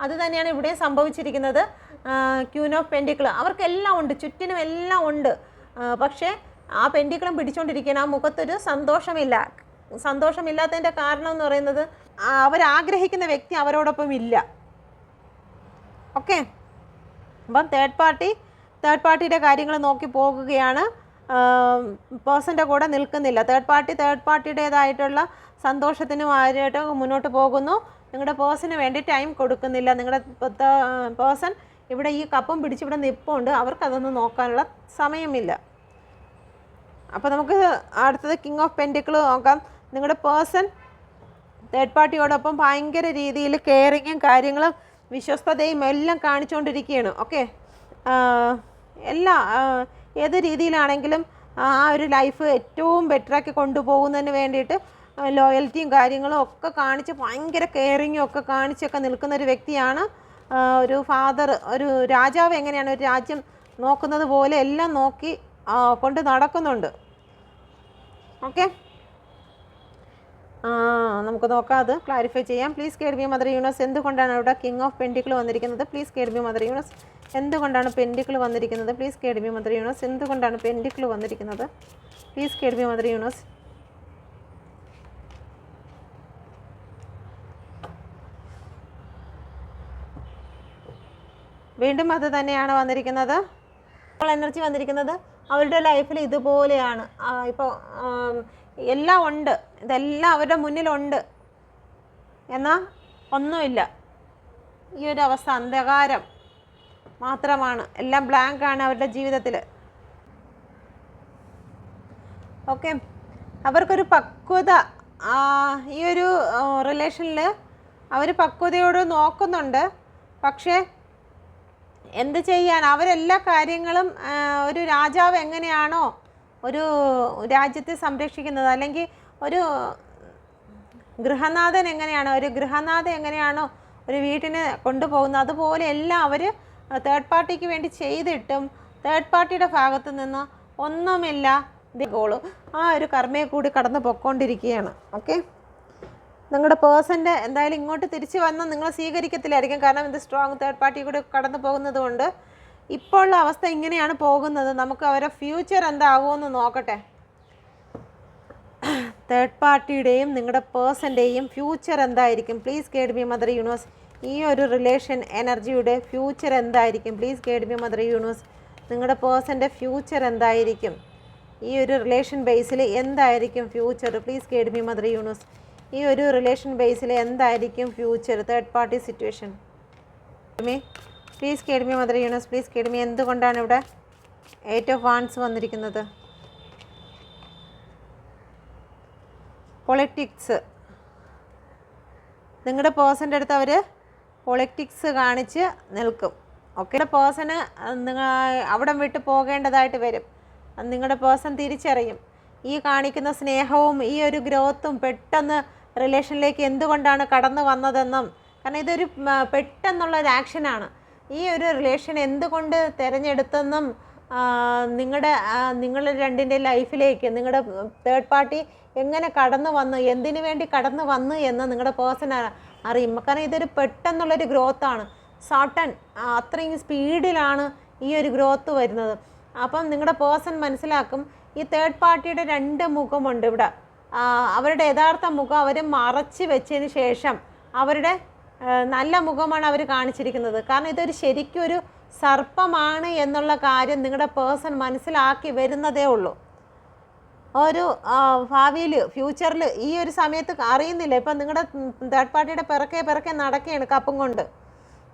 അത് തന്നെയാണ് ഇവിടെയും സംഭവിച്ചിരിക്കുന്നത്. ക്യൂൻ ഓഫ് പെൻഡിക്കിൾ അവർക്കെല്ലാം ഉണ്ട്. ചുറ്റിനും എല്ലാം ഉണ്ട്. പക്ഷേ ആ പെൻഡിക്കിളും പിടിച്ചുകൊണ്ടിരിക്കുകയാണ് ആ മുഖത്തൊരു സന്തോഷമില്ല. സന്തോഷമില്ലാത്തതിന്റെ കാരണം എന്ന് പറയുന്നത് അവരാഗ്രഹിക്കുന്ന വ്യക്തി അവരോടൊപ്പം ഇല്ല. ഓക്കെ അപ്പം തേർഡ് പാർട്ടി തേർഡ് പാർട്ടിയുടെ കാര്യങ്ങൾ നോക്കി പോകുകയാണ്. പേഴ്സന്റെ കൂടെ നിൽക്കുന്നില്ല. തേർഡ് പാർട്ടി തേർഡ് പാർട്ടിയുടേതായിട്ടുള്ള സന്തോഷത്തിനും ആരുമായിട്ട് മുന്നോട്ട് പോകുന്നു. നിങ്ങളുടെ പേഴ്സന് വേണ്ടി ടൈം കൊടുക്കുന്നില്ല. നിങ്ങളുടെ പേഴ്സൺ ഇവിടെ ഈ കപ്പും പിടിച്ചിവിടെ നിപ്പുണ്ട്. അവർക്കതൊന്നും നോക്കാനുള്ള സമയമില്ല. അപ്പോൾ നമുക്ക് അടുത്തത് കിങ് ഓഫ് പെൻഡിക്കിൾ നോക്കാം. നിങ്ങളുടെ പേഴ്സൺ തേർഡ് പാർട്ടിയോടൊപ്പം ഭയങ്കര രീതിയിൽ കെയറിങ്ങും കാര്യങ്ങളും വിശ്വസ്തതയും എല്ലാം കാണിച്ചുകൊണ്ടിരിക്കുകയാണ്. ഓക്കെ എല്ലാ ഏത് രീതിയിലാണെങ്കിലും ആ ഒരു ലൈഫ് ഏറ്റവും ബെറ്ററാക്കി കൊണ്ടുപോകുന്നതിന് വേണ്ടിയിട്ട് ലോയൽറ്റിയും കാര്യങ്ങളും ഒക്കെ കാണിച്ച് ഭയങ്കര കെയറിങ്ങും ഒക്കെ കാണിച്ചൊക്കെ നിൽക്കുന്ന ഒരു വ്യക്തിയാണ് ഒരു ഫാദർ ഒരു രാജാവ് എങ്ങനെയാണ് ഒരു രാജ്യം നോക്കുന്നത് പോലെ എല്ലാം നോക്കി കൊണ്ട് നടക്കുന്നുണ്ട്. ഓക്കെ ആ, നമുക്ക് നോക്കാം അത്. ക്ലാരിഫൈ ചെയ്യാം. Please guide me mother universe എന്തുകൊണ്ടാണ് അവിടെ കിങ് ഓഫ് പെൻഡിക്കിൾ വന്നിരിക്കുന്നത്? Please guide me mother universe എന്തുകൊണ്ടാണ് പെൻഡിക്കിൾ വന്നിരിക്കുന്നത്? Please guide me mother universe എന്തുകൊണ്ടാണ് പെൻഡിക്കിൾ വന്നിരിക്കുന്നത്? Please guide me mother universe വീണ്ടും അത് തന്നെയാണ് വന്നിരിക്കുന്നത്. എനർജി വന്നിരിക്കുന്നത്. അവരുടെ ലൈഫിൽ ഇതുപോലെയാണ്. ഇപ്പോൾ എല്ലാം ഉണ്ട്. ഇതെല്ലാം അവരുടെ മുന്നിലുണ്ട്. എന്നാൽ ഒന്നുമില്ല. ഈ ഒരു അവസ്ഥ അന്ധകാരം മാത്രമാണ്. എല്ലാം ബ്ലാങ്ക് ആണ് അവരുടെ ജീവിതത്തിൽ ഓക്കെ അവർക്കൊരു പക്വത ഈ ഒരു റിലേഷനിൽ അവർ പക്വതയോട് നോക്കുന്നുണ്ട്. പക്ഷേ എന്ത് ചെയ്യാൻ? അവരെല്ലാ കാര്യങ്ങളും ഒരു രാജാവ് എങ്ങനെയാണോ ഒരു രാജ്യത്തെ സംരക്ഷിക്കുന്നത് അല്ലെങ്കിൽ ഒരു ഗൃഹനാഥൻ എങ്ങനെയാണ് ഒരു ഗൃഹനാഥൻ എങ്ങനെയാണോ ഒരു വീട്ടിനെ കൊണ്ടുപോകുന്നത്. അതുപോലെ എല്ലാം അവർ തേർഡ് പാർട്ടിക്ക് വേണ്ടി ചെയ്തിട്ടും തേർഡ് പാർട്ടിയുടെ ഭാഗത്ത് നിന്ന് ഒന്നുമില്ല ഗോൾ ആ ഒരു കർമ്മയെ കൂടി കടന്നു പൊക്കോണ്ടിരിക്കുകയാണ് ഓക്കെ? നിങ്ങളുടെ പേഴ്സന്റെ എന്തായാലും ഇങ്ങോട്ട് തിരിച്ചു വന്നാൽ നിങ്ങൾ സ്വീകരിക്കത്തില്ലായിരിക്കും. കാരണം ഇത് സ്ട്രോങ് തേർഡ് പാർട്ടി കൂടി കടന്നു പോകുന്നത് കൊണ്ട് ഇപ്പോൾ ഉള്ള അവസ്ഥ ഇങ്ങനെയാണ് പോകുന്നത്. നമുക്ക് അവരുടെ ഫ്യൂച്ചർ എന്താകുമെന്ന് നോക്കട്ടെ. തേർഡ് പാർട്ടിയുടെയും നിങ്ങളുടെ പേഴ്സന്റെയും ഫ്യൂച്ചർ എന്തായിരിക്കും? Please guide me mother universe ഈ ഒരു റിലേഷൻ എനർജിയുടെ ഫ്യൂച്ചർ എന്തായിരിക്കും? Please guide me mother universe നിങ്ങളുടെ പേഴ്സന്റെ ഫ്യൂച്ചർ എന്തായിരിക്കും? ഈ ഒരു റിലേഷൻ ബേസിൽ എന്തായിരിക്കും future please guide me mother universe ഈ ഒരു റിലേഷൻ ബേസിൽ എന്തായിരിക്കും future third party situation please guide me mother universe please guide me എന്തുകൊണ്ടാണ് ഇവിടെ എയ്റ്റ് ഓഫ് വാൺസ് വന്നിരിക്കുന്നത് പൊളിറ്റിക്സ് നിങ്ങളുടെ പേഴ്സന്റെ അടുത്ത് അവർ പൊളിറ്റിക്സ് കാണിച്ച് നിൽക്കും. ഓക്കെ പേഴ്സണ് നിങ്ങൾ അവിടെ വിട്ട് പോകേണ്ടതായിട്ട് വരും. നിങ്ങളുടെ പേഴ്സൺ തിരിച്ചറിയും. ഈ കാണിക്കുന്ന സ്നേഹവും ഈ ഒരു ഗ്രോത്തും പെട്ടെന്ന് റിലേഷനിലേക്ക് എന്തുകൊണ്ടാണ് കടന്നു വന്നതെന്നും. കാരണം ഇതൊരു പെട്ടെന്നുള്ള ഒരു ആക്ഷനാണ് ഈ ഒരു റിലേഷൻ എന്തുകൊണ്ട് തിരഞ്ഞെടുത്തെന്നും നിങ്ങളുടെ നിങ്ങൾ രണ്ടിന്റെ ലൈഫിലേക്ക് നിങ്ങളുടെ തേർഡ് പാർട്ടി എങ്ങനെ കടന്നു വന്നു എന്തിനു വേണ്ടി കടന്നു വന്നു എന്ന് നിങ്ങളുടെ പേഴ്സൺ അറിയും. കാരണം ഇതൊരു പെട്ടെന്നുള്ളൊരു ഗ്രോത്താണ് സട്ടൺ അത്രയും സ്പീഡിലാണ് ഈ ഒരു ഗ്രോത്ത് വരുന്നത്. അപ്പം നിങ്ങളുടെ പേഴ്സൺ മനസ്സിലാക്കും ഈ തേർഡ് പാർട്ടിയുടെ രണ്ട് മുഖമുണ്ട് ഇവിടെ. അവരുടെ യഥാർത്ഥ മുഖം അവർ മറച്ച് വെച്ചതിന് ശേഷം അവരുടെ നല്ല മുഖമാണ് അവർ കാണിച്ചിരിക്കുന്നത്. കാരണം ഇതൊരു ശരിക്കും ഒരു സർപ്പമാണ് എന്നുള്ള കാര്യം നിങ്ങളുടെ പേഴ്സൺ മനസ്സിലാക്കി വരുന്നതേ ഉള്ളൂ. ഒരു ഭാവിയിൽ ഫ്യൂച്ചറിൽ ഈ ഒരു സമയത്ത് അറിയുന്നില്ല. ഇപ്പം നിങ്ങളുടെ തേർഡ് പാർട്ടിയുടെ പിറക്കെ പിറക്കെ നടക്കുകയാണ് കപ്പും കൊണ്ട്.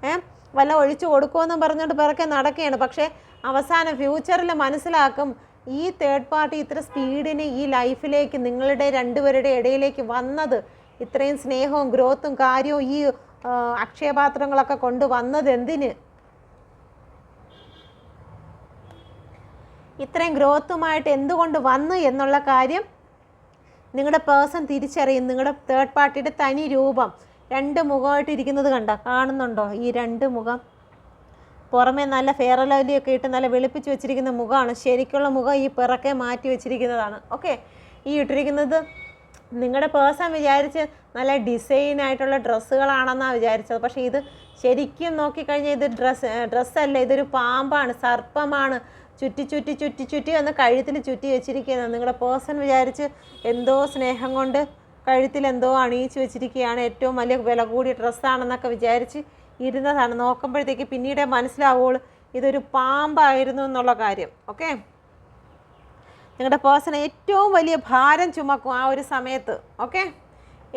ഏ? വല്ല ഒഴിച്ചു കൊടുക്കുമെന്നും പറഞ്ഞുകൊണ്ട് പിറക്കെ നടക്കുകയാണ്. പക്ഷേ അവസാനം ഫ്യൂച്ചറിൽ മനസ്സിലാക്കും ഈ തേർഡ് പാർട്ടി ഇത്ര സ്പീഡിന് ഈ ലൈഫിലേക്ക് നിങ്ങളുടെ രണ്ടുപേരുടെ ഇടയിലേക്ക് വന്നത്. ഇത്രയും സ്നേഹവും ഗ്രോത്തും കാര്യവും ഈ അക്ഷയപാത്രങ്ങളൊക്കെ കൊണ്ടുവന്നത് എന്തിന്? ഇത്രയും ഗ്രോത്തുമായിട്ട് എന്തുകൊണ്ട് വന്നു എന്നുള്ള കാര്യം നിങ്ങളുടെ പേഴ്സൺ തിരിച്ചറിയും. നിങ്ങളുടെ തേർഡ് പാർട്ടിയുടെ തനി രൂപം. രണ്ട് മുഖമായിട്ട് ഇരിക്കുന്നത് കണ്ടോ? കാണുന്നുണ്ടോ? ഈ രണ്ട് മുഖം? പുറമേ നല്ല ഫെയറലൗലിയൊക്കെ ഇട്ട് നല്ല വെളുപ്പിച്ച് വെച്ചിരിക്കുന്ന മുഖമാണ്. ശരിക്കുള്ള മുഖം ഈ പിറക്കെ മാറ്റി വെച്ചിരിക്കുന്നതാണ്. ഓക്കെ ഈ ഇട്ടിരിക്കുന്നത് നിങ്ങളുടെ പേഴ്സൺ വിചാരിച്ച് നല്ല ഡിസൈൻ ആയിട്ടുള്ള ഡ്രസ്സുകളാണെന്നാണ് വിചാരിച്ചത്. പക്ഷേ ഇത് ശരിക്കും നോക്കിക്കഴിഞ്ഞാൽ ഇത് ഡ്രസ്സ് ഡ്രസ്സല്ല ഇതൊരു പാമ്പാണ് സർപ്പമാണ്. ചുറ്റി ചുറ്റി ചുറ്റി ചുറ്റി വന്ന് കഴുത്തിൽ ചുറ്റി വെച്ചിരിക്കുന്നത് നിങ്ങളുടെ പേഴ്സൺ വിചാരിച്ച് എന്തോ സ്നേഹം കൊണ്ട് കഴുത്തിൽ എന്തോ അണിയിച്ച് വെച്ചിരിക്കുകയാണ്. ഏറ്റവും വലിയ വില കൂടിയ ഡ്രസ്സാണെന്നൊക്കെ വിചാരിച്ച് ഇരുന്നതാണ്. നോക്കുമ്പോഴത്തേക്ക് പിന്നീടേ മനസ്സിലാവുള്ളൂ ഇതൊരു പാമ്പായിരുന്നു എന്നുള്ള കാര്യം. ഓക്കെ? നിങ്ങളുടെ പേഴ്സൺ ഏറ്റവും വലിയ ഭാരം ചുമക്കും ആ ഒരു സമയത്ത് ഓക്കെ?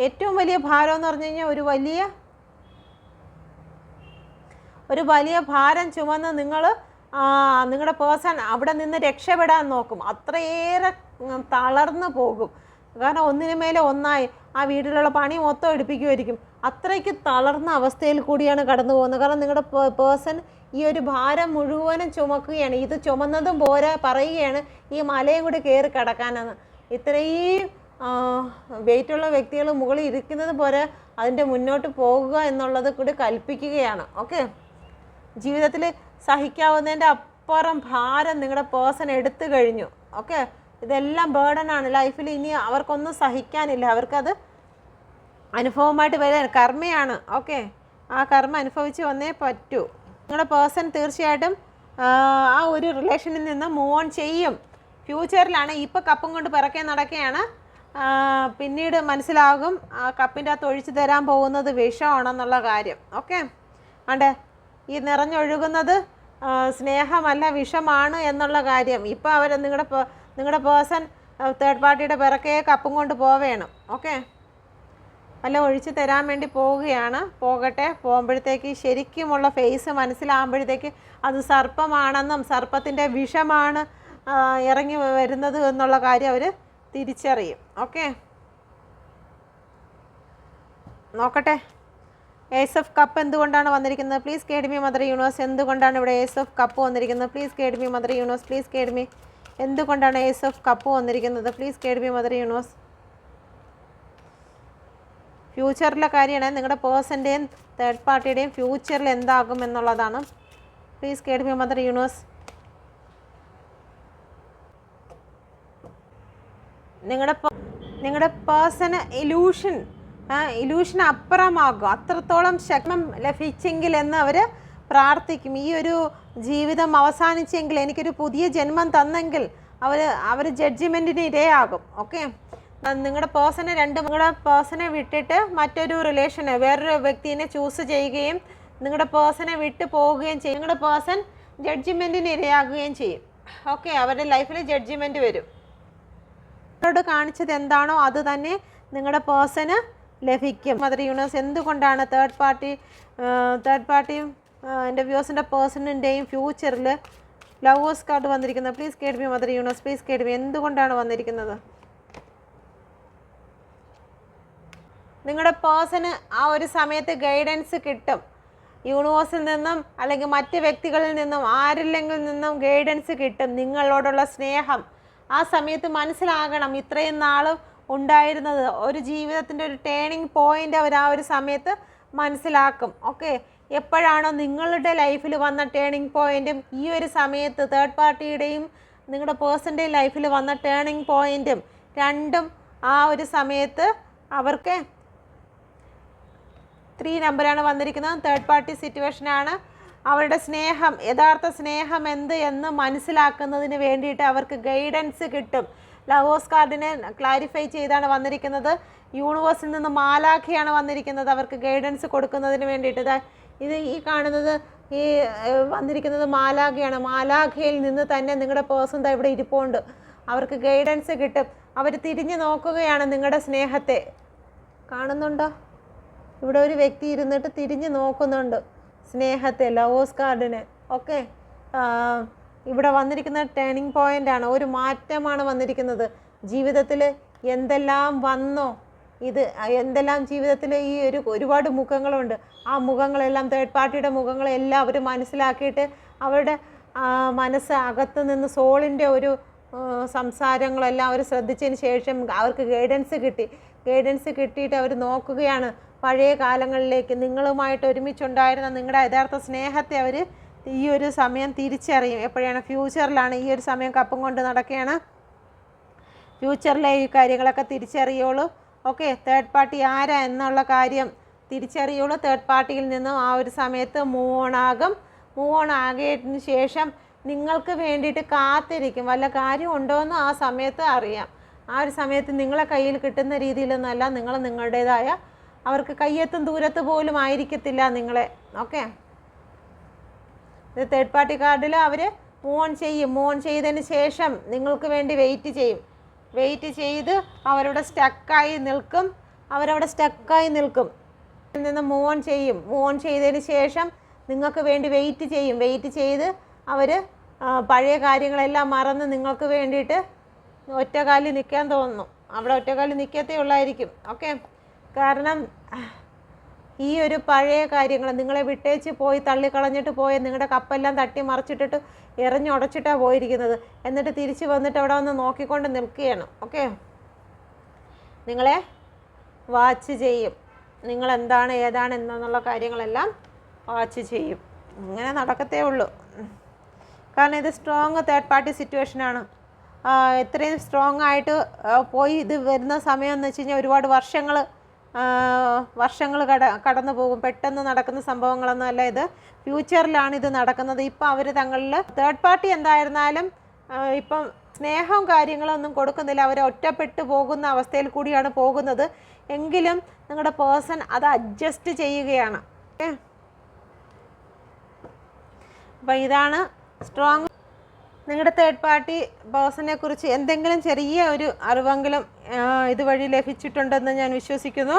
ഏറ്റവും വലിയ ഭാരം എന്ന് പറഞ്ഞു കഴിഞ്ഞാൽ ഒരു വലിയ ഒരു വലിയ ഭാരം ചുമന്ന് നിങ്ങൾ നിങ്ങളുടെ പേഴ്സൺ അവിടെ നിന്ന് രക്ഷപ്പെടാൻ നോക്കും. അത്രയേറെ തളർന്നു പോകും. കാരണം ഒന്നിനു മേലെ ഒന്നായി ആ വീട്ടിലുള്ള പണി മൊത്തം എടുപ്പിക്കുമായിരിക്കും. അത്രയ്ക്ക് തളർന്ന അവസ്ഥയിൽ കൂടിയാണ് കടന്നു പോകുന്നത്. കാരണം നിങ്ങളുടെ പേഴ്സൺ ഈ ഒരു ഭാരം മുഴുവനും ചുമക്കുകയാണ്. ഇത് ചുമന്നതും പോരാ പറയുകയാണ് ഈ മലയും കൂടി കയറി കിടക്കാനെന്ന്. ഇത്രയും വെയിറ്റുള്ള വ്യക്തികൾ മുകളിൽ ഇരിക്കുന്നത് പോരെ അതിന്റെ മുന്നോട്ട് പോകുക എന്നുള്ളത് കൂടി കൽപ്പിക്കുകയാണ്. ഓക്കെ? ജീവിതത്തിൽ സഹിക്കാവുന്നതിന്റെ അപ്പുറം ഭാരം നിങ്ങളുടെ പേഴ്സൺ എടുത്തു കഴിഞ്ഞു. ഓക്കെ? ഇതെല്ലാം ബേർഡനാണ് ലൈഫിൽ ഇനി അവർക്കൊന്നും സഹിക്കാനില്ല. അവർക്കത് അനുഭവമായിട്ട് വരാൻ കർമ്മയാണ്. ഓക്കെ ആ കർമ്മ അനുഭവിച്ച് വന്നേ പറ്റൂ. നിങ്ങളുടെ പേഴ്സൺ തീർച്ചയായിട്ടും ആ, ഒരു റിലേഷനിൽ നിന്ന് മൂവ് ഓൺ ചെയ്യും. ഫ്യൂച്ചറിലാണ് ഇപ്പോൾ കപ്പും കൊണ്ട് പിറക്കെ നടക്കുകയാണ് പിന്നീട് മനസ്സിലാകും ആ കപ്പിന്റെ അകത്ത് ഒഴിച്ചു തരാൻ പോകുന്നത് വിഷമാണെന്നുള്ള കാര്യം. ഓക്കെ ആണ്ടേ ഈ നിറഞ്ഞൊഴുകുന്നത് സ്നേഹമല്ല വിഷമാണ് എന്നുള്ള കാര്യം. ഇപ്പോൾ അവർ നിങ്ങളുടെ നിങ്ങളുടെ പേഴ്സൺ തേർഡ് പാർട്ടിയുടെ പിറക്കെ കപ്പും കൊണ്ട് പോവേണം. ഓക്കെ വല്ല ഒഴിച്ചു തരാൻ വേണ്ടി പോവുകയാണ്. പോകട്ടെ. പോകുമ്പോഴത്തേക്ക് ശരിക്കുമുള്ള ഫേസ് മനസ്സിലാകുമ്പോഴത്തേക്ക് അത് സർപ്പമാണെന്നും സർപ്പത്തിന്റെ വിഷമാണ് ഇറങ്ങി വരുന്നത് എന്നുള്ള കാര്യം അവർ തിരിച്ചറിയും. ഓക്കെ നോക്കട്ടെ. ഏസ് എഫ് കപ്പ് എന്തുകൊണ്ടാണ് വന്നിരിക്കുന്നത്? പ്ലീസ് കേഡ്മി മദർ യൂണിവേഴ്സ് എന്തുകൊണ്ടാണ് ഇവിടെ ഏസ് എഫ് കപ്പ് വന്നിരിക്കുന്നത്? Please guide me mother universe please guide me എന്തുകൊണ്ടാണ് ഏസ് ഓഫ് കപ്പ് വന്നിരിക്കുന്നത്? Please guide me mother universe ഫ്യൂച്ചറിലെ കാര്യമാണ് നിങ്ങളുടെ പേഴ്സന്റെയും തേർഡ് പാർട്ടിയുടെയും ഫ്യൂച്ചറിൽ എന്താകും എന്നുള്ളതാണ്. പ്ലീസ് കേഡ്മി മദർ യൂണിവേഴ്സ് നിങ്ങളുടെ നിങ്ങളുടെ പേഴ്സണ് ഇലൂഷൻ ഇലൂഷൻ അപ്പുറമാകും അത്രത്തോളം ശക്തം ലഭിച്ചെങ്കിൽ എന്ന് അവർ പ്രാർത്ഥിക്കും. ഈ ഒരു ജീവിതം അവസാനിച്ചെങ്കിൽ എനിക്കൊരു പുതിയ ജന്മം തന്നെങ്കിൽ അവർ അവർ ജഡ്ജിമെന്റിന് ഇരയാകും. ഓക്കെ നിങ്ങളുടെ പേഴ്സണെ രണ്ട് നിങ്ങളുടെ പേഴ്സണെ വിട്ടിട്ട് മറ്റൊരു റിലേഷനെ വേറൊരു വ്യക്തിനെ ചൂസ് ചെയ്യുകയും നിങ്ങളുടെ പേഴ്സണെ വിട്ട് പോവുകയും ചെയ്യും. നിങ്ങളുടെ പേഴ്സൺ ജഡ്ജിമെന്റിന് ഇരയാകുകയും ചെയ്യും. ഓക്കെ അവരുടെ ലൈഫിൽ ജഡ്ജിമെന്റ് വരും. നിങ്ങളോട് കാണിച്ചത് എന്താണോ അത് തന്നെ നിങ്ങളുടെ പേഴ്സണ് ലഭിക്കും. മദർ യൂണിവേഴ്സ് എന്തുകൊണ്ടാണ് തേർഡ് പാർട്ടി തേർഡ് പാർട്ടിയും എന്റെ വ്യൂസിന്റെ പേഴ്സണിന്റെയും ഫ്യൂച്ചറിൽ ലവേഴ്സ് കാർഡ് വന്നിരിക്കുന്നത്. Please guide me mother universe please guide me എന്തുകൊണ്ടാണ് വന്നിരിക്കുന്നത്? നിങ്ങളുടെ പേഴ്സണ് ആ ഒരു സമയത്ത് ഗൈഡൻസ് കിട്ടും. യൂണിവേഴ്സിൽ നിന്നും അല്ലെങ്കിൽ മറ്റ് വ്യക്തികളിൽ നിന്നും ആരില്ലെങ്കിൽ നിന്നും ഗൈഡൻസ് കിട്ടും. നിങ്ങളോടുള്ള സ്നേഹം ആ സമയത്ത് മനസ്സിലാകണം. ഇത്രയും നാളും ഉണ്ടായിരുന്നത് ഒരു ജീവിതത്തിന്റെ ഒരു ടേണിംഗ് പോയിന്റ് അവർ ആ ഒരു സമയത്ത് മനസ്സിലാക്കും. ഓക്കെ എപ്പോഴാണോ നിങ്ങളുടെ ലൈഫിൽ വന്ന ടേണിംഗ് പോയിന്റും ഈ ഒരു സമയത്ത് തേർഡ് പാർട്ടിയുടെയും നിങ്ങളുടെ പേഴ്സന്റെയും ലൈഫിൽ വന്ന ടേണിംഗ് പോയിന്റും രണ്ടും ആ ഒരു സമയത്ത് അവർക്ക് ത്രീ നമ്പറാണ് വന്നിരിക്കുന്നത്. തേർഡ് പാർട്ടി സിറ്റുവേഷനാണ് അവരുടെ സ്നേഹം യഥാർത്ഥ സ്നേഹം എന്ത് എന്ന് മനസ്സിലാക്കുന്നതിന് വേണ്ടിയിട്ട് അവർക്ക് ഗൈഡൻസ് കിട്ടും. ലവേഴ്സ് കാർഡിനെ ക്ലാരിഫൈ ചെയ്താണ് വന്നിരിക്കുന്നത്. യൂണിവേഴ്സിൽ നിന്ന് മാലാഖിയാണ് വന്നിരിക്കുന്നത്. അവർക്ക് ഗൈഡൻസ് കൊടുക്കുന്നതിന് വേണ്ടിയിട്ട്. ഇത് ഈ കാണുന്നത് ഈ വന്നിരിക്കുന്നത് മാലാഖയാണ്. മാലാഖയിൽ നിന്ന് തന്നെ നിങ്ങളുടെ പേഴ്സൺ ദാ ഇവിടെ ഇരിപ്പുണ്ട്. അവർക്ക് ഗൈഡൻസ് കിട്ടും. അവർ തിരിഞ്ഞു നോക്കുകയാണ് നിങ്ങളുടെ സ്നേഹത്തെ. കാണുന്നുണ്ടോ? ഇവിടെ ഒരു വ്യക്തി ഇരുന്നിട്ട് തിരിഞ്ഞു നോക്കുന്നുണ്ട് സ്നേഹത്തെ ലവേഴ്സ് കാർഡിനെ ഓക്കെ ഇവിടെ വന്നിരിക്കുന്ന ടേണിംഗ് പോയിന്റാണ് ഒരു മാറ്റമാണ് വന്നിരിക്കുന്നത്. ജീവിതത്തിൽ എന്തെല്ലാം വന്നോ ഇത് എന്തെല്ലാം ജീവിതത്തിൽ ഈ ഒരു ഒരുപാട് മുഖങ്ങളുണ്ട് ആ മുഖങ്ങളെല്ലാം തേർഡ് പാർട്ടിയുടെ മുഖങ്ങളെല്ലാം അവർ മനസ്സിലാക്കിയിട്ട് അവരുടെ മനസ്സ് അകത്ത് നിന്ന് സോളിന്റെ ഒരു സംസാരങ്ങളെല്ലാം അവർ ശ്രദ്ധിച്ചതിന് ശേഷം അവർക്ക് ഗൈഡൻസ് കിട്ടി. ഗൈഡൻസ് കിട്ടിയിട്ട് അവർ നോക്കുകയാണ് പഴയ കാലങ്ങളിലേക്ക് നിങ്ങളുമായിട്ട് ഒരുമിച്ചുണ്ടായിരുന്ന നിങ്ങളുടെ യഥാർത്ഥ സ്നേഹത്തെ അവർ ഈ ഒരു സമയം തിരിച്ചറിയും. എപ്പോഴാണ് ഫ്യൂച്ചറിലാണ് ഈ ഒരു സമയം കപ്പം കൊണ്ട് നടക്കുകയാണ്. ഫ്യൂച്ചറിലെ ഈ കാര്യങ്ങളൊക്കെ തിരിച്ചറിയുള്ളൂ. ഓക്കെ തേർഡ് പാർട്ടി ആരാ എന്നുള്ള കാര്യം തിരിച്ചറിയുള്ളൂ. തേർഡ് പാർട്ടിയിൽ നിന്നും ആ ഒരു സമയത്ത് മൂവ് ഓൺ ആകും. മൂവ് ഓൺ ആകിയതിന് ശേഷം നിങ്ങൾക്ക് വേണ്ടിയിട്ട് കാത്തിരിക്കും. വല്ല കാര്യം ഉണ്ടോയെന്ന് ആ സമയത്ത് അറിയാം. ആ ഒരു സമയത്ത് നിങ്ങളെ കയ്യിൽ കിട്ടുന്ന രീതിയിലൊന്നുമല്ല നിങ്ങൾ നിങ്ങളുടേതായ അവർക്ക് കയ്യെത്തും ദൂരത്ത് പോലും ആയിരിക്കത്തില്ല നിങ്ങളെ. ഓക്കെ? ഇത് തേർഡ് പാർട്ടി കാർഡിൽ അവർ മൂവ് ഓൺ ചെയ്യും. മൂവ് ഓൺ ചെയ്തതിന് ശേഷം നിങ്ങൾക്ക് വേണ്ടി വെയിറ്റ് ചെയ്യും. വെയിറ്റ് ചെയ്ത് അവരവിടെ സ്റ്റക്കായി നിൽക്കും. അവരവിടെ സ്റ്റക്കായി നിൽക്കും. നിന്ന് മൂവ് ഓൺ ചെയ്യും. മൂവ് ഓൺ ചെയ്തതിന് ശേഷം നിങ്ങൾക്ക് വേണ്ടി വെയിറ്റ് ചെയ്യും. വെയിറ്റ് ചെയ്ത് അവർ പഴയ കാര്യങ്ങളെല്ലാം മറന്ന് നിങ്ങൾക്ക് വേണ്ടിയിട്ട് ഒറ്റക്കാലിൽ നിൽക്കാൻ തോന്നുന്നു. അവിടെ ഒറ്റക്കാലിൽ നിൽക്കത്തേ ഉള്ളായിരിക്കും. ഓക്കെ കാരണം ഈ ഒരു പഴയ കാര്യങ്ങൾ നിങ്ങളെ വിട്ടേച്ച് പോയി തള്ളിക്കളഞ്ഞിട്ട് പോയ നിങ്ങളുടെ കപ്പെല്ലാം തട്ടി മറിച്ചിട്ടിട്ട് എറിഞ്ഞുടച്ചിട്ടാണ് പോയിരിക്കുന്നത്. എന്നിട്ട് തിരിച്ച് വന്നിട്ട് അവിടെ വന്ന് നോക്കിക്കൊണ്ട് നിൽക്കുകയാണ്. ഓക്കെ? നിങ്ങളെ വാച്ച് ചെയ്യും. നിങ്ങൾ എന്താണ് ഏതാണ് എന്നുള്ള കാര്യങ്ങളെല്ലാം വാച്ച് ചെയ്യും. ഇങ്ങനെ നടക്കത്തേ ഉള്ളൂ. കാരണം ഇത് സ്ട്രോങ് തേർഡ് പാർട്ടി സിറ്റുവേഷനാണ് ഇത്രയും സ്ട്രോങ് ആയിട്ട് പോയി ഇത് വരുന്ന സമയം എന്ന് വെച്ച് കഴിഞ്ഞാൽ ഒരുപാട് വർഷങ്ങൾ വർഷങ്ങൾ കട കടന്നു പോകും. പെട്ടെന്ന് നടക്കുന്ന സംഭവങ്ങളൊന്നും അല്ല ഇത്. ഫ്യൂച്ചറിലാണ് ഇത് നടക്കുന്നത്. ഇപ്പം അവർ തങ്ങളിൽ തേർഡ് പാർട്ടി എന്തായിരുന്നാലും ഇപ്പം സ്നേഹവും കാര്യങ്ങളൊന്നും കൊടുക്കുന്നില്ല. അവർ ഒറ്റപ്പെട്ടു പോകുന്ന അവസ്ഥയിൽ കൂടിയാണ് പോകുന്നത്. എങ്കിലും നിങ്ങളുടെ പേഴ്സൺ അത് അഡ്ജസ്റ്റ് ചെയ്യുകയാണ്. ഓക്കെ അപ്പം ഇതാണ് സ്ട്രോങ് നിങ്ങളുടെ തേർഡ് പാർട്ടി ബോസിനെ കുറിച്ച് എന്തെങ്കിലും ചെറിയ ഒരു അറിവെങ്കിലും ഇതുവഴി ലഭിച്ചിട്ടുണ്ടെന്ന് ഞാൻ വിശ്വസിക്കുന്നു.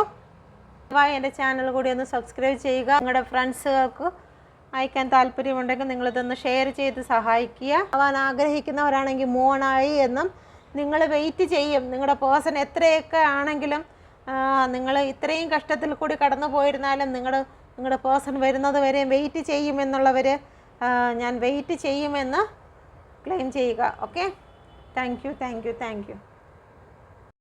ദയവായി എന്റെ ചാനൽ കൂടി ഒന്ന് സബ്സ്ക്രൈബ് ചെയ്യുക. നിങ്ങളുടെ ഫ്രണ്ട്സുകൾക്ക് അയക്കാൻ താല്പര്യമുണ്ടെങ്കിൽ നിങ്ങളിതൊന്ന് ഷെയർ ചെയ്ത് സഹായിക്കുക. ആവാൻ ആഗ്രഹിക്കുന്നവരാണെങ്കിൽ മോണായി എന്നും നിങ്ങൾ വെയിറ്റ് ചെയ്യും. നിങ്ങളുടെ പേഴ്സൺ എത്രയൊക്കെ ആണെങ്കിലും നിങ്ങൾ ഇത്രയും കഷ്ടത്തിൽ കൂടി കടന്നു പോയിരുന്നാലും നിങ്ങൾ നിങ്ങളുടെ പേഴ്സൺ വരുന്നത് വരെയും വെയിറ്റ് ചെയ്യുമെന്നുള്ളവർ ഞാൻ വെയിറ്റ് ചെയ്യുമെന്ന് ക്ലെയിം ചെയ്യുക. Okay thank you thank you thank you